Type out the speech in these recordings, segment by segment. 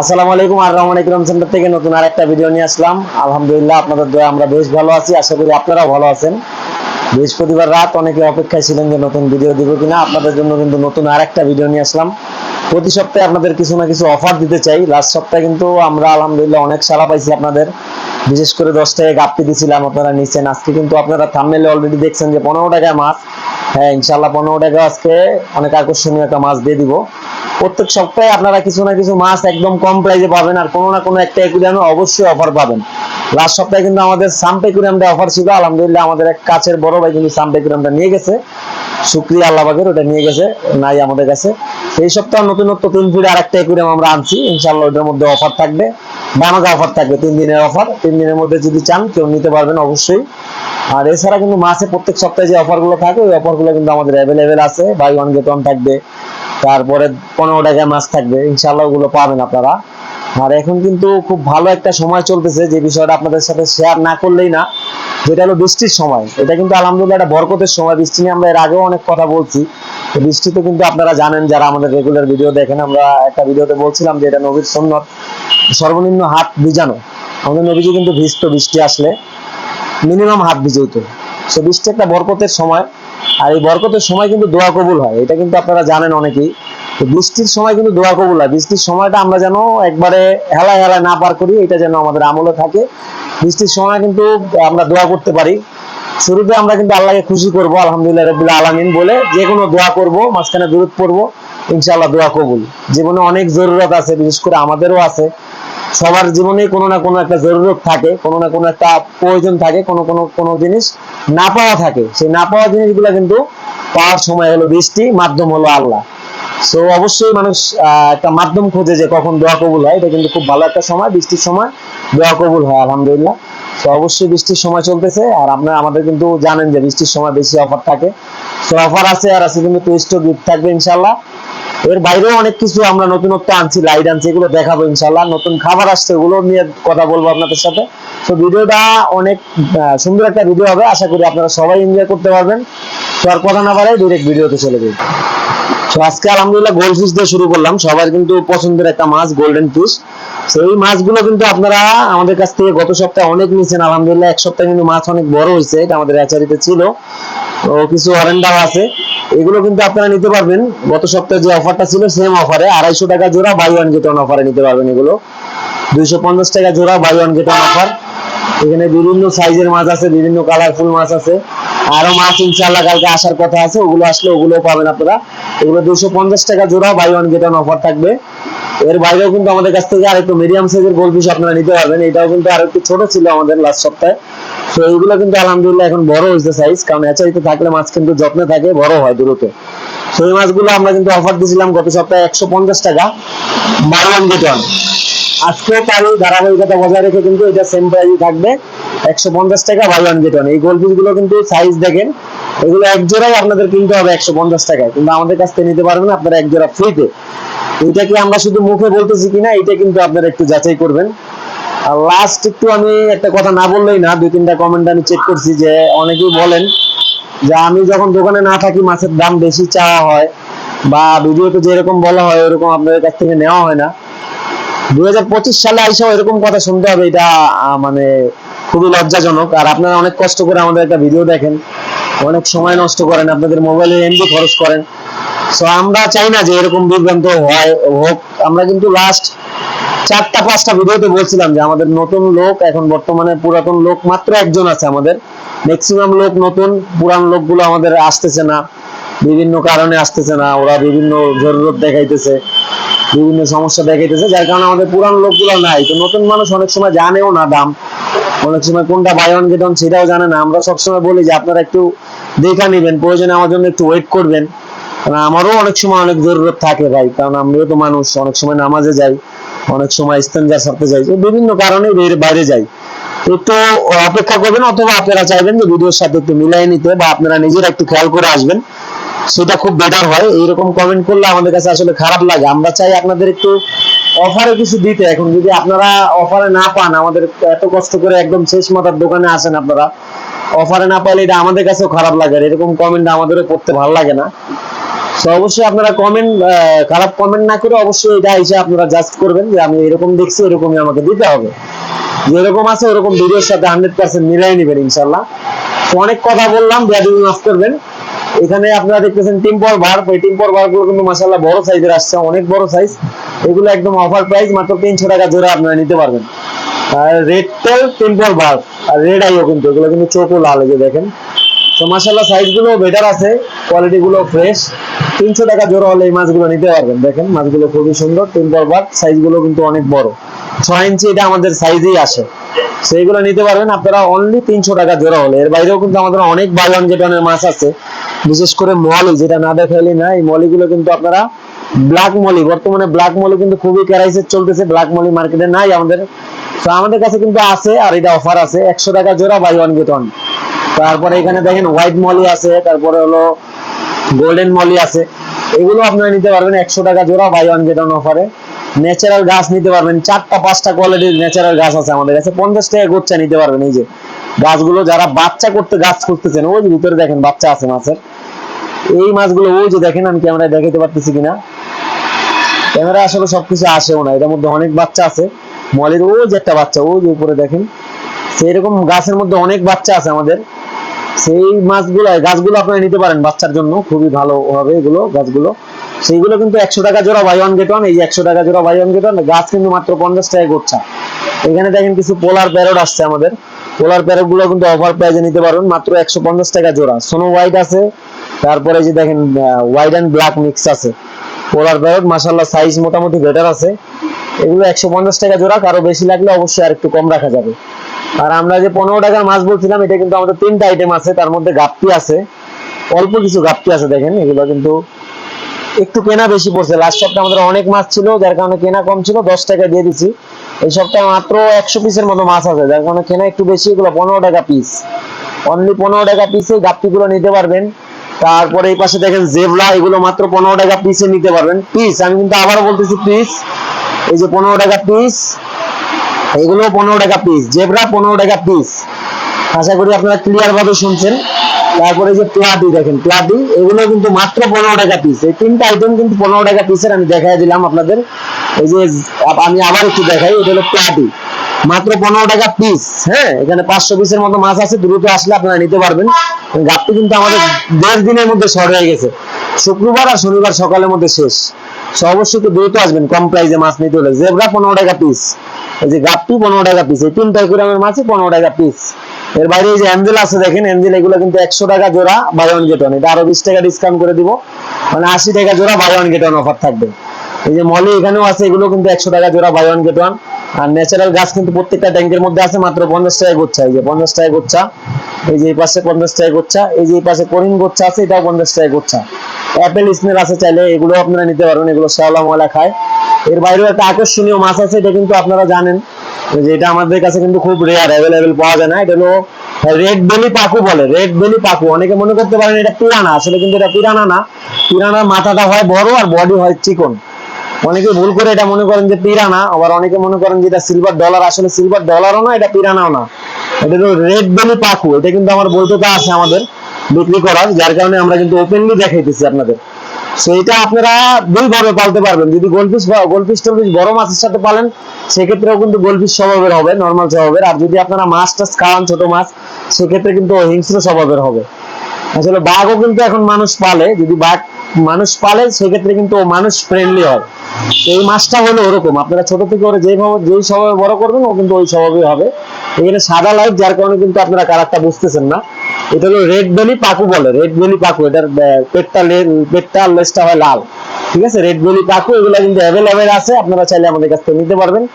আসসালামু আলাইকুম আর রহমান ইকরাম সেন্টার থেকে নতুন আর একটা ভিডিও নিয়ে আসলাম। আলহামদুলিল্লাহ আপনাদের দয়া আমরা বেশ ভালো আছি। আশা করি আপনারাও ভালো আছেন। বৃহস্পতিবার রাত অনেকে অপেক্ষায় ছিলেন যে নতুন ভিডিও দিব কিনা। আপনাদের জন্য কিন্তু নতুন আর একটা ভিডিও নিয়ে আসলাম। প্রতি সপ্তাহে আপনাদের কিছু না কিছু অফার দিতে চাই। লাস্ট সপ্তাহে কিন্তু আমরা আলহামদুলিল্লাহ অনেক সারা পাইছি আপনাদের। বিশেষ করে দশ টাকা গাপ্পি দিছিলাম আপনারা নিচ্ছেন আজকে কিন্তু আপনারা থামমেলে অলরেডি দেখছেন যে পনেরো টাকায় মাছ। হ্যাঁ ইনশাল্লাহ পনেরো টাকা আজকে। অনেক আকর্ষণীয় একটা মাছ দিয়ে দিব। প্রত্যেক সপ্তাহে আপনারা কিছু না কিছু মাছ একদম কম প্রাইসে পাবেন আর কোনো না কোনো একটা একুরিয়ামে অবশ্যই অফার পাবেন। লাস্ট সপ্তাহে কিন্তু আমাদের সাম্পেকুরিয়ামটা অফার ছিল। আলহামদুলিল্লাহ আমাদের এক কাছের বড় ভাই কিন্তু সাম্প একুরিয়ামটা নিয়ে গেছে। শুক্রিয়া আল্লাহ পাকের ওটা নিয়ে গেছে, নাই আমাদের কাছে। এই সপ্তাহ নতুনত্ব তিন ফিট আর একটা একুরিয়াম আমরা আনছি। ইনশাল্লাহ ওটার মধ্যে অফার থাকবে। দামাকা অফার থাকবে, তিন দিনের অফার। তিন দিনের মধ্যে যদি চান, কেউ নিতে পারবেন অবশ্যই। আর এছাড়া কিন্তু মাসে প্রত্যেক সপ্তাহে যে অফারগুলো থাকে, ওই অফারগুলো কিন্তু আমাদের অ্যাভেলেবেল আছে। বাই ওয়ান গেট ওয়ান থাকবে। তারপরে পনেরো টাকায় মাছ থাকবে। ইনশাল্লাহ ওগুলো পাবেন আপনারা। আর এখন কিন্তু খুব ভালো একটা সময় চলতেছে যে বিষয়টা আপনাদের সাথে শেয়ার না করলেই না, যেটা হলো বৃষ্টির সময়। এটা কিন্তু আলহামদুলিল্লাহ একটা বরকতের সময়। বৃষ্টি নিয়ে আমরা এর আগেও অনেক কথা বলছি। তো বৃষ্টিতে কিন্তু আপনারা জানেন, যারা আমাদের রেগুলার ভিডিও দেখেন, আমরা একটা ভিডিওতে বলছিলাম যে এটা নবীর সন্ন্যত সর্বনিম্ন হাত ভিজানো। আমাদের নবীজি কিন্তু ভিজতো বৃষ্টি আসলে। মিনিমাম হাত ভিজেইতো। সে বৃষ্টি একটা বরকতের সময়। আর এই বরকতের সময় কিন্তু দোয়া কবুল হয়। এটা কিন্তু আপনারা জানেন অনেকেই। তো বৃষ্টির সময় কিন্তু দোয়া কবুল বৃষ্টির সময়টা আমরা যেন একবারে হেলায় হেলায় না পার করি, এটা যেন আমাদের আমলে থাকে। বৃষ্টির সময় কিন্তু আমরা দোয়া করতে পারি। শুরুতে আমরা কিন্তু আল্লাহকে খুশি করব, আলহামদুলিল্লাহ রবিল্লা আলমিন বলে যে কোনো দোয়া করব, মাঝখানে দূরত পড়ব, ইনশাআল্লাহ দোয়া কবুল। জীবনে অনেক জরুরত আছে, বিশেষ করে আমাদেরও আছে। সবার জীবনে কোনো না কোনো একটা জরুরত থাকে, কোনো না কোনো একটা প্রয়োজন থাকে, কোনো কোনো কোনো জিনিস না পাওয়া থাকে। সেই না পাওয়া জিনিসগুলো কিন্তু পাওয়ার সময় হলো বৃষ্টি, মাধ্যম হলো আল্লাহ। সো অবশ্যই মানুষ একটা মাধ্যম খোঁজে যে কখন দোয়া কবুল হয়। এটা কিন্তু খুব ভালো একটা সময়, বৃষ্টির সময় দোয়া কবুল হয়, আলহামদুলিল্লাহ। তো অবশ্যই বৃষ্টির সময় চলতেছে, আর আপনারা, আমাদের কিন্তু জানেন যে বৃষ্টির সময় বেশি অফার থাকে। তো অফার আছে, আর আছে কিন্তু টুইস্ট গিফট থাকবে ইনশাল্লাহ এর বাইরেও অনেক কিছু আমরা নতুনত্ব আনছি লাইট আনছি, এগুলো দেখাবো ইনশাল্লাহ নতুন খাবার আসছে ওগুলো নিয়ে কথা বলব আপনাদের সাথে। তো ভিডিওটা অনেক সুন্দর একটা ভিডিও হবে। আশা করি আপনারা সবাই এনজয় করতে পারবেন। তো আর কথা না বাড়াই ডিরেক্ট ভিডিওতে চলে যাই। আজকে আলহামদুলিল্লাহ গোল্ড ফিশ দিয়ে শুরু করলাম। সবার কিন্তু পছন্দের একটা মাছ গোল্ডেন ফিশ তো মাছগুলো কিন্তু আপনারা আমাদের কাছ থেকে গত সপ্তাহে অনেক নিয়েছেন আলহামদুলিল্লাহ এক সপ্তাহে কিন্তু মাছ অনেক বড় হয়েছে, এটা আমাদের অ্যাচারিতে ছিল। তো কিছু অরেন্ডাও আছে। এগুলো কিন্তু আপনারা নিতে পারবেন। গত সপ্তাহে যে অফারটা ছিল সেম অফারে আড়াইশো টাকা জোড়া বাই ওয়ান গেট ওয়ান অফারে নিতে পারবেন এগুলো। দুইশো পঞ্চাশ টাকা জোড়া buy one get one offer এখানে বিভিন্ন সাইজের মাছ আছে, বিভিন্ন কালারফুল মাছ আছে। আরও মাছ ইনশাল্লাহ কালকে আসার কথা আছে, ওগুলো আসলে ওগুলো পাবেন আপনারা। এগুলো দুইশো পঞ্চাশ টাকা জোড়া buy one get one offer থাকবে। এর বাইরেও কিন্তু আমাদের কাছ থেকে আরেকটু মিডিয়াম সাইজের গোলফিশ আপনারা নিতে পারবেন। এটাও কিন্তু আর একটু ছোট ছিল আমাদের লাস্ট সপ্তাহে। তো এইগুলো কিন্তু আলহামদুলিল্লাহ এখন বড় হয়েছে সাইজ কারণ এচারিতে থাকলে মাছ কিন্তু যত্নে থাকে, বড় হয় দ্রুত। তো এই মাছগুলো আমরা কিন্তু অফার দিয়েছিলাম গত সপ্তাহে একশো পঞ্চাশ টাকা বাই ওয়ান গেট ওয়ান আজকেও তারই ধারাবাহিকতা বজায় রেখে কিন্তু এটা সেম প্রাইসই থাকবে। একশো পঞ্চাশ টাকা এই কিন্তু সাইজ দেখেন, এগুলো এক জোড়াই আপনাদের কিনতে হবে একশো পঞ্চাশ টাকায়। কিন্তু আমাদের কাছ থেকে নিতে পারবেন আপনারা এক জোড়া ফ্রিতে এটা কি আমরা শুধু মুখে বলতেছি কিনা, এটা কিন্তু আপনারা একটু যাচাই করবেন। আর লাস্ট একটু আমি একটা কথা না বললেই না, দুই তিনটা কমেন্ট আমি চেক করছি যে অনেকেই বলেন যে আমি যখন দোকানে না থাকি, মাছের দাম বেশি চাওয়া হয় বা ভিডিওতে যেরকম বলা হয়, ওরকম আপনাদের কাছ থেকে নেওয়া হয় না। দু হাজার পঁচিশ সালে আইসাও এরকম কথা শুনতে হবে, এটা মানে খুবই লজ্জাজনক। আর আপনারা অনেক কষ্ট করে আমাদের একটা ভিডিও দেখেন। অনেক সময় নষ্ট করেন, আপনাদের মোবাইলে এমবি খরচ করেন। সো আমরা চাই না যে এরকম বিভ্রান্ত হয়, হোক। আমরা কিন্তু লাস্ট চারটা, পাঁচটা ভিডিওতে বলছিলাম যে আমাদের নতুন লোক, এখন বর্তমানে পুরাতন লোক মাত্র একজন আছে আমাদের। ম্যাক্সিমাম লোক নতুন, পুরান লোকগুলো আমাদের আসতেছে না। বিভিন্ন কারণে আসতেছে না, ওরা বিভিন্ন জরুরত দেখাইতেছে, বিভিন্ন সমস্যা দেখাইতেছে, যার কারণে আমাদের পুরান লোকগুলো নাই। তো নতুন মানুষ অনেক সময় জানেও না দাম। অনেক সময় কোনটা বাই ওয়ান গেট সেটাও জানে না। আমরা সবসময় বলি যে আপনারা একটু দেখা নিবেন, প্রয়োজনে আমার জন্য একটু ওয়েট করবেন। কারণ আমারও অনেক সময় অনেক জরুরত থাকে ভাই, কারণ আমিও তো মানুষ, অনেক সময় নামাজে যাই, অনেক সময় ইস্তেঞ্জার সাথে যাই বিভিন্ন কারণে বাইরে যাই। একটু অপেক্ষা করবেন অথবা আপনারা চাইবেন যে ভিডিওর সাথে একটু মিলাই নিতে বা আপনারা নিজেরা একটু খেয়াল করে আসবেন। সেটা খুব বেটার হয়। এইরকম কমেন্ট করলে আমাদের কাছে আসলে খারাপ লাগে। আমরা চাই আপনাদের একটু অফারে কিছু দিতে। এখন যদি আপনারা অফারে না পান, আমাদের এত কষ্ট করে একদম শেষ মাথার দোকানে আসেন আপনারা, অফারে না পাইলে এটা আমাদের কাছেও খারাপ লাগে এরকম কমেন্ট আমাদেরও পড়তে ভালো লাগে না। তো অবশ্যই আপনারা কমেন্ট খারাপ কমেন্ট না করে অবশ্যই এটা এসে আপনারা জাস্ট করবেন যে আমি এরকম দেখছি, এরকমই আমাকে দিতে হবে। যেরকম আছে ওরকম ভিডিওর সাথে হান্ড্রেড পার্সেন্ট মিলাই নেবেন ইনশাল্লাহ তো অনেক কথা বললাম বিয়াদি মাফ করবেন। এখানে আপনারা দেখতেছেন টিম্পর বার এই টিম্পর বারগুলো কিন্তু মাসাল্লাহ বড় সাইজের আসছে, অনেক বড় সাইজ এগুলো একদম অফার প্রাইস মাত্র তিনশো টাকা জোড়া আপনারা নিতে পারবেন। আর রেড টেল টিম্পর বার আর রেড আইও কিন্তু, এগুলো কিন্তু চোখও লাল যে দেখেন। তো মাসাল্লাহ সাইজগুলো বেটার আছে কোয়ালিটি গুলো ফ্রেশ তিনশো টাকা জোড়া হলে এই মাছগুলো নিতে পারবেন, দেখেন মাছগুলো খুবই সুন্দর টিম্পর বার সাইজগুলো কিন্তু অনেক বড়। ছয় ইঞ্চি এটা আমাদের সাইজেই আসে। সেইগুলো নিতে পারবেন, আপনারা অনলি তিনশো টাকা জোড়া হলে। এর বাইরেও কিন্তু আমাদের অনেক গেট ওয়ানের মাছ আছে। বিশেষ করে মলি, যেটা না দেখাইলে না, এই মলিগুলো কিন্তু আপনারা ব্ল্যাক মলি বর্তমানে ব্ল্যাক মলি কিন্তু খুবই ক্যারাইসের চলতেছে ব্ল্যাক মলি মার্কেটে নাই আমাদের। তো আমাদের কাছে কিন্তু আছে আর এটা অফার আছে, একশো টাকা জোড়া বাই ওয়ান গেট ওয়ান তারপরে এখানে দেখেন হোয়াইট মলি আছে, তারপরে হলো গোল্ডেন মলি আছে। এগুলো আপনারা নিতে পারবেন একশো টাকা জোড়া বাই ওয়ান গেট ওয়ান অফারে ন্যাচারাল গাছ নিতে পারবেন, চারটা, পাঁচটা কোয়ালিটির ন্যাচারাল গাছ আছে আমাদের কাছে। পঞ্চাশ টাকা গোচ্ছা নিতে পারবেন এই যে। গাছগুলো যারা বাচ্চা করতে, গাছ করতেছেন ওই ভিতরে দেখেন বাচ্চা আছে মাছের। এই মাছগুলো, ওই যে দেখেন, আমি ক্যামেরায় দেখাতে পারতেছি কিনা। ক্যামেরা আসলে সবকিছু আসেও না। এটার মধ্যে অনেক বাচ্চা আছে। মলের ওই যে একটা বাচ্চা, ওই যে উপরে দেখেন। সেইরকম গাছের মধ্যে অনেক বাচ্চা আছে আমাদের। সেই মাছগুলো গাছগুলো আপনারা নিতে পারেন বাচ্চার জন্য। খুবই ভালো হবে এগুলো, গাছগুলো। সেইগুলো কিন্তু একশো টাকা জোড়া বাই ওয়ান গেট ওয়ান এই একশো টাকা জোড়া বাই ওয়ান গেট ওয়ান গাছ কিন্তু মাত্র পঞ্চাশ টাকা গোচ্ছা। এখানে দেখেন কিছু পোলার প্যারট আসছে আমাদের। পোলার প্যারটগুলো কিন্তু অফার প্রাইজে নিতে পারবেন মাত্র একশো পঞ্চাশ টাকা জোড়া। সোনো হোয়াইট আছে, তারপরে যে দেখেন হোয়াইট অ্যান্ড ব্ল্যাক মিক্স আছে। পোলার প্যারট মাসাল্লাহ সাইজ মোটামুটি বেটার আছে। এগুলো একশো পঞ্চাশ টাকা জোড়া, কারও বেশি লাগলে অবশ্যই আর একটু কম রাখা যাবে। আর আমরা যে পনেরো টাকার মাছ বলছিলাম, এটা কিন্তু আমাদের তিনটা আইটেম আছে, তার মধ্যে গাপ্পি আছে। অল্প কিছু গাপ্পি আছে, দেখেন, এগুলো কিন্তু একটু কেনা বেশি পড়ছে। লাস্ট সপ্তাহে আমাদের অনেক মাছ ছিল, যার কারণে কেনা কম ছিল, দশ টাকা দিয়ে দিছি। এই সপ্তাহে মাত্র একশো পিসের মতো মাছ আছে, যার কারণে কেনা একটু বেশি, এগুলো পনেরো টাকা পিস অনলি পনেরো টাকা পিসে গাপ্পিগুলো নিতে পারবেন। তারপরে এই পাশে দেখেন জেবলা এগুলো মাত্র পনেরো টাকা পিসে নিতে পারবেন। পিস আমি কিন্তু আবার বলতেছি পিস এই যে পনেরো টাকা পিস এগুলো পনেরো টাকা পিস জেবরা পনেরো টাকা পিস আশা করি আপনারা ক্লিয়ার ভাবে শুনছেন। তারপরে যে প্লাটি দেখেন প্লাটি এগুলো কিন্তু মাত্র পনেরো টাকা পিস এই তিনটা আইটেম কিন্তু পনেরো টাকা পিসের আমি দেখাই দিলাম আপনাদের। এই যে আমি আবার একটু দেখাই, এটা হলো প্লাটি মাত্র পনেরো টাকা পিস হ্যাঁ এখানে পাঁচশো পিসের মতো মাছ আছে, দ্রুত আসলে আপনারা নিতে পারবেন। গাপটি কিন্তু আমাদের দেড় দিনের মধ্যে শর্ট হয়ে গেছে। শুক্রবার আর শনিবার সকালের মধ্যে শেষ। অবশ্যই একটু দ্রুত আসবেন, কম প্রাইসে মাছ নিতে হলে। জেবরা পনেরো টাকা পিস এই যে গাপ্পি পনেরো টাকা পিস এই তিনটা গ্রামের মাছ পনেরো টাকা পিস এর বাইরে এই যে অ্যাঞ্জেল আছে দেখেন, অ্যাঞ্জেল এগুলো কিন্তু একশো টাকা জোড়া বাই ওয়ান গেট ওয়ান এটা আরও বিশ টাকা ডিসকাউন্ট করে দিব। মানে আশি টাকা জোড়া buy one get one offer থাকবে। এই যে মলি এখানেও আছে, এগুলো কিন্তু একশো টাকা জোড়া বাই ওয়ান গেট ওয়ান আর ন্যাচারাল গাছ কিন্তু প্রত্যেকটা ট্যাঙ্কের মধ্যে আছে, মাত্র পঞ্চাশ টাকা গোচ্ছা। এই যে পঞ্চাশ টাকা গোচ্ছা, এই যে এই পাশে পঞ্চাশ টাকা গোচ্ছা, এই যে এই পাশে করিম গোচ্ছা আছে, এটাও পঞ্চাশ টাকা গোচ্ছা। অ্যাপেল স্নেল আছে চাইলে এগুলো আপনারা নিতে পারবেন, এগুলো শ্যাওলা ময়লা খায়। এর বাইরেও একটা আকর্ষণীয় মাছ আছে, এটা কিন্তু আপনারা জানেন। যে এটা আমাদের কাছে কিন্তু খুব রেয়ার অ্যাভেলেবেল পাওয়া যায় না। এটা হলো রেড বেলি পাকু বলে রেড বেলি পাকু অনেকে মনে করতে পারেন এটা পিরানা, আসলে কিন্তু এটা পিরানা না। পিরানার মাথাটা হয় বড় আর বডি হয় চিকন। অনেকে ভুল করে এটা মনে করেন যে পিরানা, আবার অনেকে মনে করেন যে এটা সিলভার ডলার আসলে সিলভার ডলারও না, এটা পিরানাও না। এটা হলো রেড বেলি পাকু এটা কিন্তু আমার বলতে তো আছে আমাদের বিক্রি করার, যার কারণে আমরা কিন্তু ওপেনলি দেখাইতেছি আপনাদের। সো এটা আপনারা দুই ভাবে পালতে পারবেন। যদি গোলফিশ গোলফিশ টোলফিশ বড় মাছের সাথে পালেন, সেক্ষেত্রেও কিন্তু গোলফিশ স্বভাবের হবে নর্মাল স্বভাবের। আর যদি আপনারা মাছ টাছ খাওয়ান, ছোট মাছ, সেক্ষেত্রে কিন্তু হিংস্র স্বভাবের হবে। আসলে বাঘও কিন্তু এখন মানুষ পালে, যদি বাঘ মানুষ পালে, সেক্ষেত্রে কিন্তু ও মানুষ ফ্রেন্ডলি হয়। এই মাছটা হলো ওরকম। আপনারা ছোট থেকে ওরা যেভাবে যেই স্বভাবে বড় করবেন, ও কিন্তু ওই স্বভাবেই হবে। এখানে সাদা লাইট যার কারণে কিন্তু আপনারা কালারটা বুঝতেছেন না। এটা হলো রেড বেলি পাকু বলে। রেড বেলি পাকু, এটার পেটটা পেটটা আর লেজটা হয় লাল। ঠিক আছে? রেড বেলি পাকু, এগুলো কিন্তু অ্যাভেলেবেল আছে। আপনারা চাইলে আমাদের কাছ থেকে নিতে পারবেন।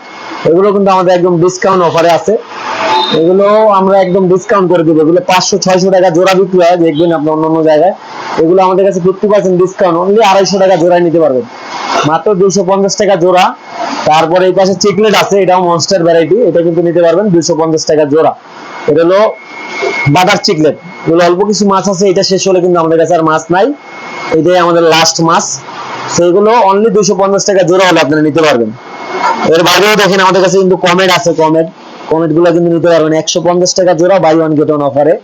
এগুলো কিন্তু আমাদের একদম ডিসকাউন্ট অফারে আছে। এগুলো আমরা একদম ডিসকাউন্ট করে দেবো। এগুলো পাঁচশো, ছয়শো টাকা জোড়া বিক্রি হয়, দেখবেন আপনি অন্য অন্য জায়গায়। এগুলো আমাদের কাছে ফিফটি পার্সেন্ট ডিসকাউন্ট অনলি আড়াইশো টাকা জোড়ায় নিতে পারবেন। মাত্র দুইশো পঞ্চাশ টাকা জোড়া। তারপরে এই পাশে চিকলেট আছে, এটাও মনস্টার ভ্যারাইটি এটা কিন্তু নিতে পারবেন দুইশো পঞ্চাশ টাকা জোড়া। এটা হলো বাটার চিকলেট এগুলো অল্প কিছু মাছ আছে, এটা শেষ হলে কিন্তু আমাদের কাছে আর মাছ নাই। এটাই আমাদের লাস্ট মাছ। সেইগুলো অনলি দুইশো পঞ্চাশ টাকা জোড়া হলে আপনারা নিতে পারবেন। এর বাইরেও দেখেন আমাদের কাছে কিন্তু কমেট আছে কমেট কমেটগুলো কিন্তু নিতে পারবেন। একশো পঞ্চাশ টাকা জোড়া বাই ওয়ান গেট ওয়ান অফারে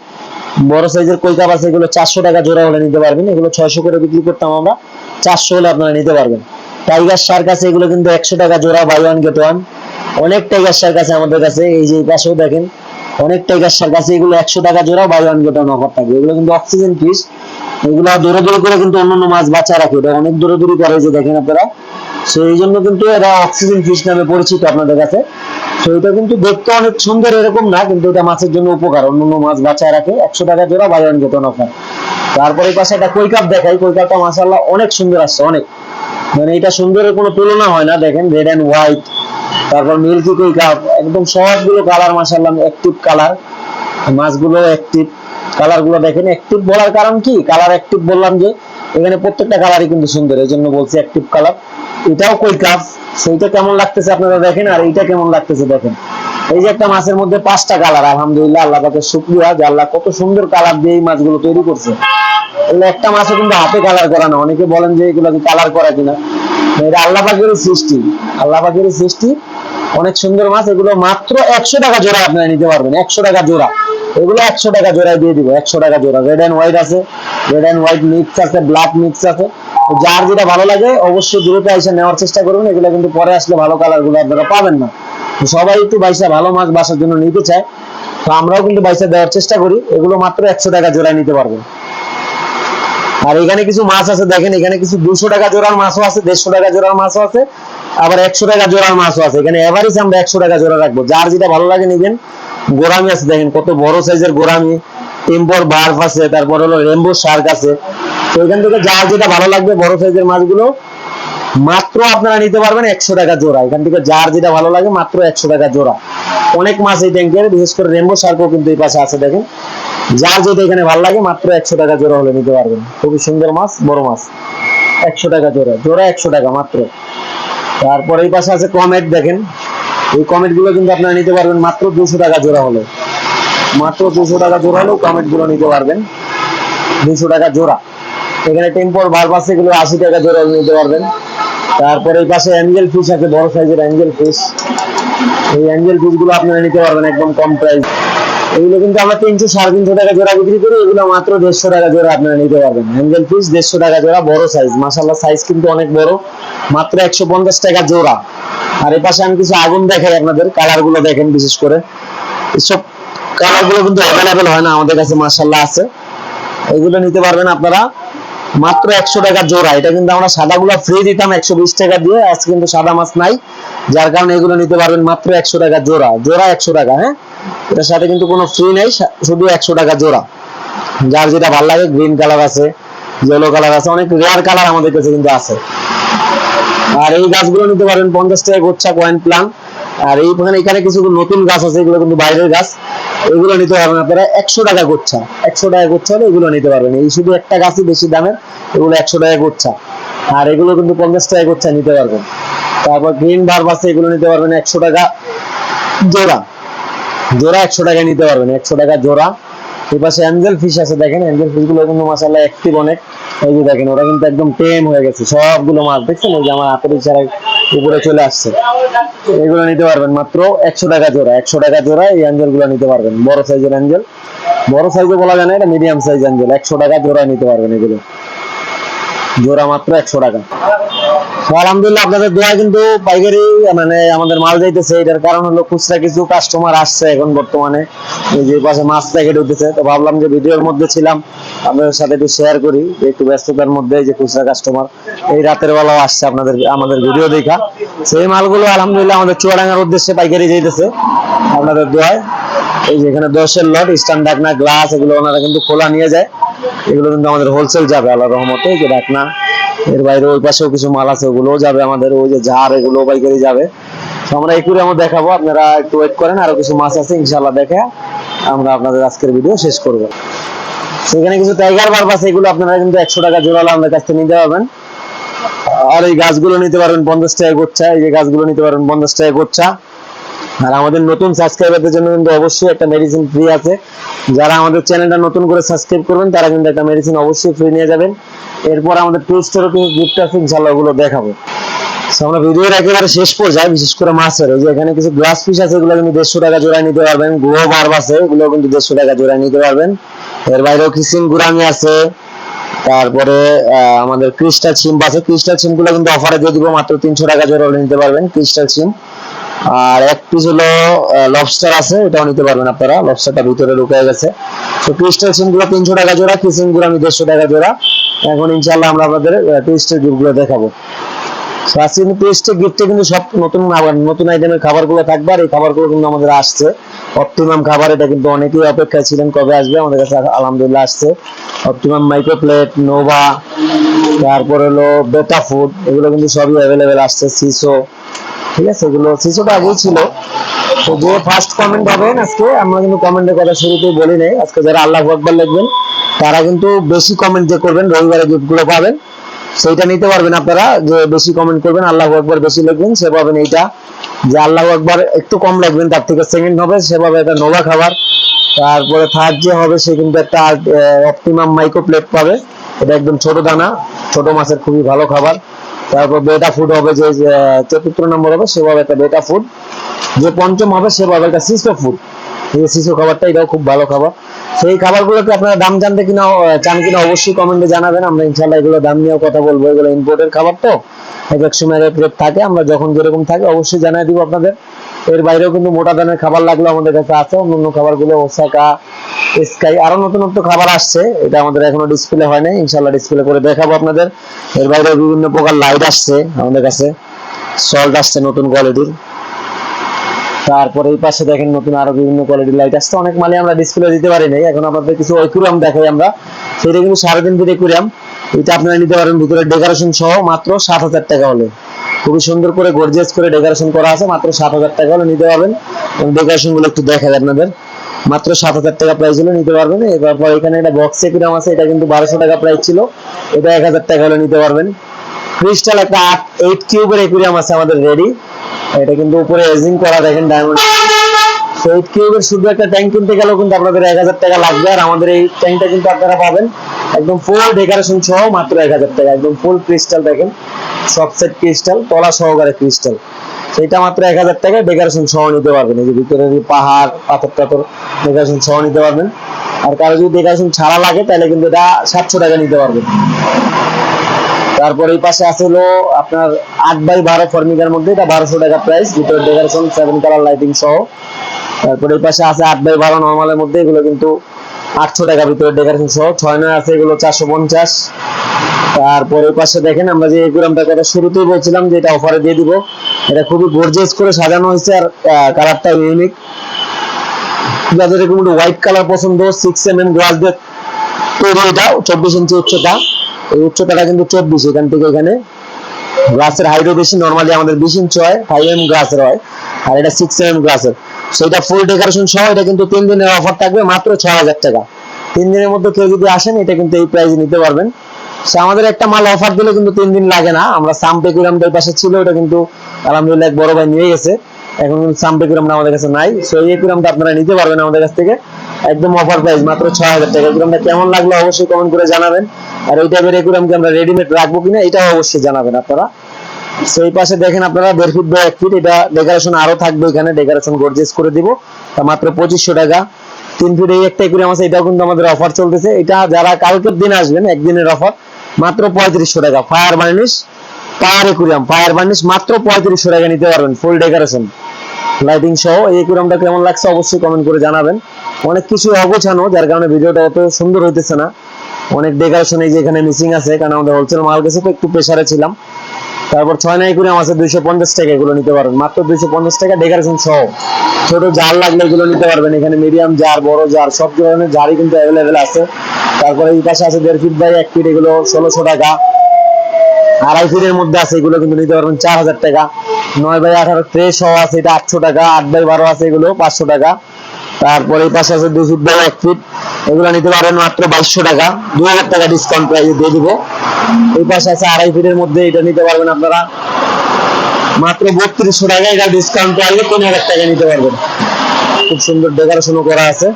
বড় সাইজের কই কাপ আছে এগুলো চারশো টাকা জোড়া হলে নিতে পারবেন। এগুলো ছয়শো করে বিক্রি করতাম আমরা। চারশো হলে আপনারা নিতে পারবেন। টাইগার শার্ক আছে, এগুলো কিন্তু একশো টাকা জোড়া বাই ওয়ান গেট ওয়ান অনেক টাইগার শার্ক আছে আমাদের কাছে। এই যে পাশেও দেখেন, অনেক টাইগার শার্ক আছে, এগুলো একশো টাকা জোড়া buy one get one offer থাকে। এগুলো কিন্তু অক্সিজেন ফিস এগুলো দূরে দূরে করে কিন্তু অন্যান্য মাছ বাঁচা রাখে। এটা অনেক দূরে দূরে করে যে দেখেন আপনারা। সেই জন্য কিন্তু এরা অক্সিজেন ফিশ নামে পরিচিত আপনাদের কাছে। তো এটা কিন্তু দেখতে অনেক সুন্দর এরকম না, কিন্তু এটা মাছের জন্য উপকার। অন্যান্য মাছ বাঁচায় রাখে। একশো টাকা জোড়া গেট ওয়ান অফার তারপরে পাশে একটা কই কাপ দেখাই। কই কাপটা মাসাল্লাহ অনেক সুন্দর আসছে, অনেক। মানে এটা সুন্দরের কোনো তুলনা হয় না, দেখেন রেড অ্যান্ড হোয়াইট তারপর মিল্কি কই কাপ একদম সবগুলো কালার মাসাল্লাহ অ্যাক্টিভ কালার মাছগুলো অ্যাক্টিভ কালারগুলো দেখেন অ্যাক্টিভ বলার কারণ কি? কালার অ্যাক্টিভ বললাম যে, এখানে প্রত্যেকটা কালারই কিন্তু সুন্দর, এই জন্য বলছি অ্যাক্টিভ কালার এটাও কই কাপ সেইটা কেমন লাগতেছে আপনারা দেখেন, আর এইটা কেমন লাগতেছে দেখেন। এই যে একটা মাছের মধ্যে পাঁচটা কালার আলহামদুলিল্লাহ, আল্লাহ পাকের শুক্রিয়া যে আল্লাহ কত সুন্দর কালার দিয়ে এই মাছগুলো তৈরি করছে। একটা মাছও কিন্তু হাতে কালার করা না, অনেকে বলেন যে এগুলো কালার করা কিনা। এটা আল্লাহ পাকেরই সৃষ্টি। আল্লাহ পাকেরই সৃষ্টি। অনেক সুন্দর মাছ, এগুলো মাত্র একশো টাকা জোড়া আপনারা নিতে পারবেন, একশো টাকা জোড়া। এগুলো একশো টাকা জোড়ায় দিয়ে দিব, একশো টাকা জোড়া। রেড অ্যান্ড হোয়াইট আছে রেড অ্যান্ড হোয়াইট মিক্স আছে ব্ল্যাক মিক্স আছে। যার যেটা ভালো লাগে, অবশ্যই দ্রুত এসে নেওয়ার চেষ্টা করবেন। এগুলো কিন্তু পরে আসলে ভালো কালারগুলো আপনারা পাবেন না। সবাই একটু বাইসা ভালো মাছ বাসার জন্য নিতে চায়। তো আমরাও কিন্তু বাইসা দেওয়ার চেষ্টা করি। এগুলো মাত্র একশো টাকা জোড়ায় নিতে পারবেন আর এখানে কিছু মাছ আছে, দেখেন এখানে কিছু দুশো টাকা জোড়ার মাছও আছে, দেড়শো টাকা জোড়ার মাছও আছে, আবার একশো টাকা জোড়ার মাছও আছে। এখানে এভারেজ আমরা একশো টাকা জোড়া রাখব। যার যেটা ভালো লাগে নিবেন গোরামি আছে, দেখেন কত বড় সাইজের গোরামি টেম্পোর বার্ফ আছে, তারপর হলো রেমবো শার্ক আছে। তো এখান থেকে যার যেটা ভালো লাগবে, বড় সাইজের মাছগুলো, মাত্র আপনারা নিতে পারবেন একশো টাকা জোড়া। এখান থেকে যার যেটা ভালো লাগে, মাত্র একশো টাকা জোড়া। অনেক মাছ এই ট্যাঙ্কের বিশেষ করে রেমবো শার্কও কিন্তু এই পাশে আছে, দেখেন। যার যেটা এখানে ভালো লাগে, মাত্র একশো টাকা জোড়া হলে নিতে পারবেন। খুবই সুন্দর মাছ, বড় মাছ। একশো টাকা জোড়া জোড়া একশো টাকা মাত্র। তারপরে এই পাশে আছে কমেট দেখেন। এই কমেটগুলো কিন্তু আপনারা নিতে পারবেন মাত্র দুশো টাকা জোড়া হলে। মাত্র দুশো টাকা জোড়া হলেও কমেটগুলো নিতে পারবেন। দুশো টাকা জোড়া। এখানে টেম্পোর বাল্ব আছে, এগুলো আশি টাকা জোড়া নিতে পারবেন। তারপরে এই পাশে অ্যাঞ্জেল ফিশ আছে, বড় সাইজের অ্যাঞ্জেল ফিশ। এই অ্যাঞ্জেল ফিশগুলো আপনারা নিতে পারবেন একদম কম প্রাইস। এগুলো কিন্তু আমরা তিনশো, সাড়ে তিনশো টাকা জোড়া বিক্রি করি, এগুলো মাত্র দেড়শো টাকা জোড়া আপনারা নিতে পারবেন। অ্যাঞ্জেল ফিশ দেড়শো টাকা জোড়া, বড় সাইজ। মাসাল্লাহ সাইজ কিন্তু অনেক বড়। মাত্র একশো পঞ্চাশ টাকা জোড়া। আর এই পাশে আমি কিছু আগুন দেখাই আপনাদের কালারগুলো দেখেন বিশেষ করে। এসব কালারগুলো কিন্তু অ্যাভেলেবেল হয় না, আমাদের কাছে মাসাল্লাহ আছে। এগুলো নিতে পারবেন আপনারা। মাত্র একশো টাকা জোড়া, এটা কিন্তু আমরা সাদা গুলো ফ্রি দিতাম, একশো বিশ টাকা দিয়ে, আজকে কিন্তু সাদা মাছ নাই। যার কারণে এগুলো নিতে পারবেন মাত্র একশো টাকা জোড়া জোড়া একশো টাকা হ্যাঁ? এটার সাথে কিন্তু কোনো ফ্রি নেই শুধু একশো টাকা জোড়া। যার যেটা ভালো লাগে গ্রিন কালার আছে ইয়েলো কালার আছে, অনেক রেয়ার কালার আমাদের কাছে কিন্তু আছে। আর এই গাছগুলো নিতে পারেন পঞ্চাশ টাকা গোচ্ছা কয়েন প্লান আর এইখানে এখানে কিছু নতুন গাছ আছে, এগুলো কিন্তু বাইরের গাছ। এগুলো নিতে পারবেন আপনারা একশো টাকা গোচ্ছা। একশো টাকা গোচ্ছা হলে এগুলো নিতে পারবেন। এই শুধু একটা গাছই বেশি দামের, এগুলো একশো টাকা গোচ্ছা। আর এগুলো কিন্তু পঞ্চাশ টাকা গোচ্ছা নিতে পারবেন। তারপর গ্রিন বার্ব আছে, এগুলো নিতে পারবেন একশো টাকা জোড়া। জোড়া একশো টাকা নিতে পারবেন, একশো টাকা জোড়া। এই পাশে অ্যাঞ্জেল ফিশ আছে, দেখেন? অ্যাঞ্জেল ফিশগুলো কিন্তু মাসাল্লাহ অ্যাক্টিভ অনেক। এই যে দেখেন, ওরা কিন্তু একদম টেম হয়ে গেছে। সবগুলো মাছ, দেখছেন? ওই যে আমার হাতের ইশারায় উপরে চলে আসছে। এগুলো নিতে পারবেন মাত্র একশো টাকা জোড়া, একশো টাকা জোড়া এই অ্যাঞ্জেলগুলো নিতে পারবেন। বড় সাইজের অ্যাঞ্জেল বড় সাইজে বলা যায় না, এটা মিডিয়াম সাইজ অ্যাঞ্জেল একশো টাকা জোড়া নিতে পারবেন এগুলো। জোড়া মাত্র একশো টাকা। আলহামদুলিল্লাহ আপনাদের দোয়া কিন্তু পাইকারি মানে আমাদের মাল যাইতেছে। এটার কারণ হলো খুচরা কিছু কাস্টমার আসছে এখন বর্তমানে। যে পাশে মাছ প্যাকেট তো ভাবলাম যে ভিডিওর মধ্যে ছিলাম, আপনাদের সাথে একটু শেয়ার করি একটু ব্যস্ততার মধ্যে যে খুচরা কাস্টমার এই রাতের বেলাও আসছে আপনাদের, আমাদের ভিডিও দেখা। সেই মালগুলো আলহামদুলিল্লাহ আমাদের চুয়াডাঙ্গার উদ্দেশ্যে পাইকারি যাইতেছে আপনাদের দোয়ায়। এই যে এখানে দশের লট স্ট্যান্ড ডাকনা, গ্লাস, এগুলো ওনারা কিন্তু খোলা নিয়ে যায়। এগুলো কিন্তু আমাদের হোলসেল যাবে আল্লাহ রহমতে। যে ডাকনা এর বাইরে ওই পাশেও কিছু মাল আছে, ওগুলোও যাবে আমাদের, ওই যে ঝাড় এগুলো পাইকারি যাবে। তো আমরা এই করে আমরা দেখাবো, আপনারা একটু ওয়েট করেন, আরও কিছু মাছ আছে ইনশাল্লাহ দেখে আমরা আপনাদের আজকের ভিডিও শেষ করব। সেখানে কিছু টাইগার বার্ব আছে, এগুলো আপনারা কিন্তু একশো টাকা জোড়ালো আমাদের কাছ থেকে নিতে পারবেন। আর এই গাছগুলো নিতে পারবেন পঞ্চাশ টাকা গোচ্ছা, এই যে গাছগুলো নিতে পারবেন পঞ্চাশ টাকা গোচ্ছা। আর আমাদের নতুন সাবস্ক্রাইবারদের জন্য কিন্তু অবশ্যই একটা মেডিসিন ফ্রি আছে। যারা আমাদের চ্যানেলটা নতুন করে সাবস্ক্রাইব করবেন, তারা কিন্তু একটা মেডিসিন অবশ্যই ফ্রি নিয়ে যাবেন। এরপর আমাদের টু স্টোরও কিন্তু গিফট আছে ইনশাল্লাহ ওগুলো দেখাবো আমরা ভিডিওর একেবারে শেষ পর্যায়ে, বিশেষ করে মাছের, এই যে এখানে কিছু গ্লাস পিস আছে, এগুলো কিন্তু দেড়শো টাকা জোড়ায় নিতে পারবেন। গ্লো বার্ব আছে, এগুলো কিন্তু দেড়শো টাকা জোড়ায় নিতে পারবেন। এর বাইরেও কিসিং গুরামি আছে। তারপরে আমাদের ক্রিস্টাল সিম আছে। ক্রিস্টাল সিমগুলো কিন্তু অফারে দিয়ে দিব, মাত্র তিনশো টাকা জোড়া নিতে পারবেন। ক্রিস্টাল সিম আর এক পিস হলো লবস্টার আছে, এটাও নিতে পারবেন আপনারা। লবস্টারটা ভিতরে ঢুকে গেছে। তো ক্রিস্টাল সিমগুলো তিনশো টাকা জোড়া কিসিংগুলো আমি দেড়শো টাকা জোড়া। এখন ইনশাল্লাহ আমরা আপনাদের টেস্টেরগুলো দেখাবো। আজকে কিন্তু টেস্টের গিফটে কিন্তু সব নতুন নতুন আইটেমের খাবারগুলো থাকবে, আর এই খাবারগুলো কিন্তু আমাদের আসছে। অপটিমাম খাবার, এটা কিন্তু অনেকেই অপেক্ষায় ছিলেন কবে আসবে, আমাদের কাছে আলহামদুলিল্লাহ আসছে। অপটিমাম মাইক্রো প্লেট নোভা তারপর হলো বেটা ফুড এগুলো কিন্তু সবই অ্যাভেলেবেল আসছে সিসো ঠিক আছে, এগুলো সিসোটা আগেই ছিল। তো যে ফার্স্ট কমেন্ট হবেন আজকে। আমরা কিন্তু কমেন্টের কথা শুরুতেই বলি নাই। আজকে যারা আল্লাহ আকবার লিখবেন, তারা কিন্তু বেশি কমেন্ট যে করবেন, রবিবারে গিফটগুলো পাবেন। সেইটা নিতে পারবেন আপনারা, যে বেশি কমেন্ট করবেন, আল্লাহ আকবার বেশি লিখবেন, সে পাবেন এইটা। যে আল্লাহ আকবার একটু কম লাগবেন তার থেকে সেকেন্ড হবে সেভাবে একটা নোভা খাবার। তারপরে থার্ড যে হবে, সে কিন্তু একটা অপটিমাম মাইক্রো প্লেট পাবে। এটা একদম ছোট দানা, ছোট মাছের খুবই ভালো খাবার। তারপর বেটা ফুড হবে যে চতুর্থ নম্বর হবে সেভাবে একটা বেটা ফুড যে পঞ্চম হবে সেভাবে একটা শিশু ফুড এই শিশু খাবারটা, এটাও খুব ভালো খাবার। সেই খাবারগুলোকে আপনারা দাম জানতে কিনা চান কিনা অবশ্যই কমেন্টে জানাবেন। আমরা ইনশাল্লাহ এগুলো দাম নিয়েও কথা বলব, এগুলো ইম্পোর্টের খাবার তো। এক এক সময় থাকে, আমরা যখন যেরকম থাকে, অবশ্যই জানাই দিব আপনাদের। এর বাইরেও কিন্তু মোটা দানের খাবার লাগল আমাদের কাছে আছে, অন্য খাবারগুলো, ওসাকা, স্কাই, আরও নতুন নতুন খাবার আসছে। এটা আমাদের এখনও ডিসপ্লে হয় নাই ইনশাল্লাহ ডিসপ্লে করে দেখাবো আপনাদের। এর বাইরেও বিভিন্ন প্রকার লাইট আসছে আমাদের কাছে সল্ট আসছে নতুন কোয়ালিটির তারপরে এই পাশে দেখেন নতুন আরও বিভিন্ন কোয়ালিটির লাইট আসছে। অনেক মালে আমরা ডিসপ্লে দিতে পারি নাই, এখন আপনাদের কিছু ঐকুরাম দেখাই আমরা। সেটা কিন্তু সারাদিন ফিট একুরিয়াম এটা আপনারা নিতে পারেন ভিতরে ডেকোরেশন সহ মাত্র সাত হাজার টাকা হলে। খুবই সুন্দর করে গর্জিয়াস করে ডেকোরেশন করা আছে, মাত্র সাত হাজার টাকা হলে নিতে পারবেন। ডেকোরেশনগুলো একটু দেখা যায় আপনাদের। মাত্র সাত হাজার টাকা প্রাইস হলে নিতে পারবেন। এরপর এখানে একটা বক্স একুরিয়াম আছে, এটা কিন্তু বারোশো টাকা প্রাইস ছিল। এটা এক হাজার টাকা হলে নিতে পারবেন। ক্রিস্টাল একটা আট এইট কিউবের একুরিয়াম আছে আমাদের রেডি এটা কিন্তু উপরে এজিং করা, দেখেন ডায়মন্ড এইট কিউবের শুধু একটা ট্যাঙ্ক কিনতে গেলেও কিন্তু আপনাদের এক হাজার টাকা লাগবে। আর আমাদের এই ট্যাঙ্কটা কিন্তু আপনারা পাবেন একদম ফুল ডেকোরেশন সহ মাত্র এক হাজার টাকা, একদম ফুল ক্রিস্টাল দেখেন। সব সেট ক্রিস্টাল তলা সহকারে ক্রিস্টাল সেটা মাত্র এক হাজার টাকায় ডেকোরেশন সহ নিতে পারবেন। এই যে ভিতরে পাহাড়, পাথর টাথর ডেকোরেশন সহ নিতে পারবেন। আর কারও যদি ডেকোরেশন ছাড়া লাগে, তাহলে কিন্তু এটা সাতশো টাকা নিতে পারবেন। তারপর এই পাশে আছে হলো আপনার আট বাই বারো ফর্মিকার মধ্যে, এটা বারোশো টাকা প্রাইস ভিতরে ডেকোরেশন সেভেন কালার লাইটিং সহ। তারপর এই পাশে আছে আট বাই বারো নর্মালের মধ্যে, এগুলো কিন্তু আটশো টাকা ভিতরে ডেকোরেশন সহ। ছয় নয় আছে, এগুলো চারশো পঞ্চাশ। তারপর পাশে দেখেন, আমরা যে এগুলামটার কথা শুরুতেই বলছিলাম যে এটা অফারে দিয়ে দিব। এটা খুবই গর্জিয়াস করে সাজানো হয়েছে আর কালারটা ইউনিক যাদের এরকম হোয়াইট কালার পছন্দ সিক্স এম এম গ্লাস দিয়ে তৈরি এটা, চব্বিশ ইঞ্চি উচ্চতা। এই উচ্চতাটা কিন্তু চব্বিশ, এখান থেকে এখানে। গ্লাসের হাইটও বেশি নর্মালি আমাদের বিশ ইঞ্চি হয় ফাইভ এম গ্লাসের হয়। আর এটা সিক্স এম গ্লাসের সেটা ফুল ডেকোরেশন সহ এটা কিন্তু তিন দিনের অফার থাকবে মাত্র ছয় হাজার টাকা। তিন দিনের মধ্যে কেউ যদি আসেন, এটা কিন্তু এই প্রাইসে নিতে পারবেন। সে আমাদের একটা মাল অফার দিলে কিন্তু তিন দিন লাগে না। আমরা সামপেকুরামদের পাশে ছিল এটা কিন্তু আলহামদুলিল্লাহ এক বড় ভাই নিয়ে গেছে। এখন কিন্তু সামপেকুরামটা আমাদের কাছে নাই। সো এই কুরামটা আপনারা নিতে পারবেন আমাদের কাছ থেকে। একদম অফার প্রাইস মাত্র ছয় হাজার টাকা। কুরামটা কেমন লাগল অবশ্যই কমেন্ট করে জানাবেন। আর এই টাইপের একুরামকে আমরা রেডিমেড রাখব কিনা, এটাও অবশ্যই জানাবেন আপনারা। সেই পাশে দেখেন আপনারা দেড় ফিট এক ফিট এটা ডেকোরেশন আরও থাকবে এখানে ডেকোরেশন গর্জিয়াস করে দিব। তা মাত্র পঁচিশশো টাকা। তিন ফিট এই একটা একুরিয়াম আছে এটাও কিন্তু আমাদের অফার চলতেছে। এটা যারা কালকের দিন আসবেন, একদিনের অফার মাত্র পঁয়ত্রিশশো টাকা। Fire varnish aquarium fire varnish মাত্র পঁয়ত্রিশশো টাকা নিতে পারবেন ফুল ডেকোরেশন লাইটিং সহ এই একুরিয়ামটা কেমন লাগছে অবশ্যই কমেন্ট করে জানাবেন। অনেক কিছু অগোছানো, যার কারণে ভিডিওটা অত সুন্দর হইতেছে না। অনেক ডেকোরেশন এই যে এখানে মিসিং আছে, কারণ আমাদের হোলসেল মাল গেছে একটু প্রেসারে ছিলাম। তারপর ছয় নাই করে আছে দুইশো পঞ্চাশ টাকা এগুলো নিতে পারবেন। মাত্র দুইশো পঞ্চাশ টাকা ডেকোরেশন সহ। ছোট জার লাগলে এগুলো নিতে পারবেন। এখানে মিডিয়াম জার, বড় জার, সব ধরনের জারই কিন্তু অ্যাভেলেবেল আছে। তারপরে এই পাশে আছে দেড় ফিট বাই এক ফিট এগুলো ষোলোশো টাকা। আড়াই ফিটের মধ্যে আছে, এগুলো কিন্তু নিতে পারবেন চার হাজার টাকা। নয় বাই আঠারো ট্রে সহ আছে, এটা আটশো টাকা। আট বাই বারো আছে, এগুলো পাঁচশো টাকা। তারপরে এই পাশে আছে দুই ফিট বাই এক ফিট এগুলো নিতে পারবেন মাত্র বাইশশো টাকা। দু হাজার টাকা ডিসকাউন্ট প্রাইসে দিয়ে দিব। এই পাশে আছে আড়াই ফিটের মধ্যে এটা নিতে পারবেন আপনারা। মাত্র বত্রিশশো টাকা এটা ডিসকাউন্ট প্রাইসে তিন হাজার টাকা নিতে পারবেন। খুব সুন্দর ডেকোরেশনও করা আছে।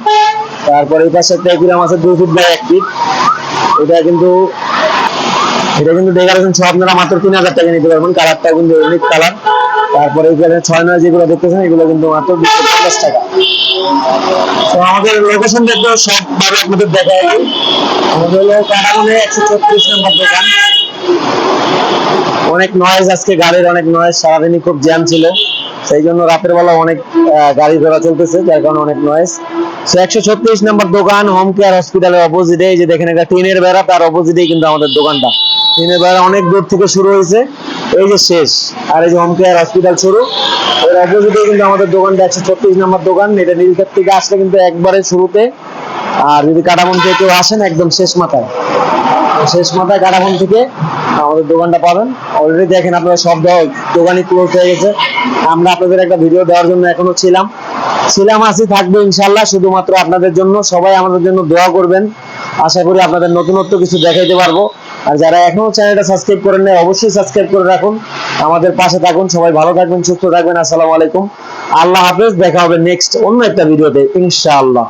তারপরে এই পাশে একটা একুরাম আছে দুই ফিট বাই এক ফিট এটা কিন্তু এটা কিন্তু ডেকোরেশন সব আপনারা মাত্র তিন হাজার টাকা নিতে পারবেন। কালারটা কিন্তু ইউনিক কালার। তারপরে এখানে ছয় নয় যেগুলো দেখতেছেন, এগুলো কিন্তু মাত্র দুশো পঞ্চাশ টাকা। তো আমাদের লোকেশন দেখতে সবভাবে আপনাদের দেখাই আমাদের হলো একশো নম্বর দোকান। অনেক নয়েজ আজকে, গাড়ির অনেক নয়েজ সারাদিনই খুব জ্যাম ছিল। সেই জন্য রাতের বেলা অনেক গাড়ি ঘোড়া চলতেছে, যার কারণে অনেক নয়েজ সে একশো ছত্রিশ নম্বর দোকান হোম কেয়ার হসপিটালের অপোজিটে যে দেখেন একটা টিনের বেড়া, তার অপোজিটেই কিন্তু আমাদের দোকানটা। টিনের বেড়া অনেক দূর থেকে শুরু হয়েছে। এই যে শেষ, আর এই যে হোম কেয়ার হসপিটাল শুরু। এর অপোজিটে কিন্তু আমাদের দোকানটা একশো ছত্রিশ নম্বর দোকান, এটা নীলক্ষেত থেকে আসলে কিন্তু একবারে শুরুতে। আর যদি কাটামন থেকে কেউ আসেন, একদম শেষ মাথায়। শেষ মাথায় কাটাবন থেকে আমাদের দোকানটা পাবেন। অলরেডি দেখেন আপনারা সব দোকানই ক্লোজ হয়ে গেছে। আমরা আপনাদের একটা ভিডিও দেওয়ার জন্য এখনও ছিলাম। ছিলাম, আছি, থাকব ইনশাল্লাহ শুধুমাত্র আপনাদের জন্য, সবাই আমাদের জন্য দোয়া করবেন। আশা করি আপনাদের নতুনত্ব কিছু দেখাইতে পারব। আর যারা এখনও চ্যানেলটা সাবস্ক্রাইব করেন নাই, অবশ্যই সাবস্ক্রাইব করে রাখুন। আমাদের পাশে থাকুন, সবাই ভালো থাকবেন, সুস্থ থাকবেন, আসসালামু আলাইকুম। আল্লাহ হাফেজ, দেখা হবে নেক্সট অন্য একটা ভিডিওতে ইনশাআল্লাহ।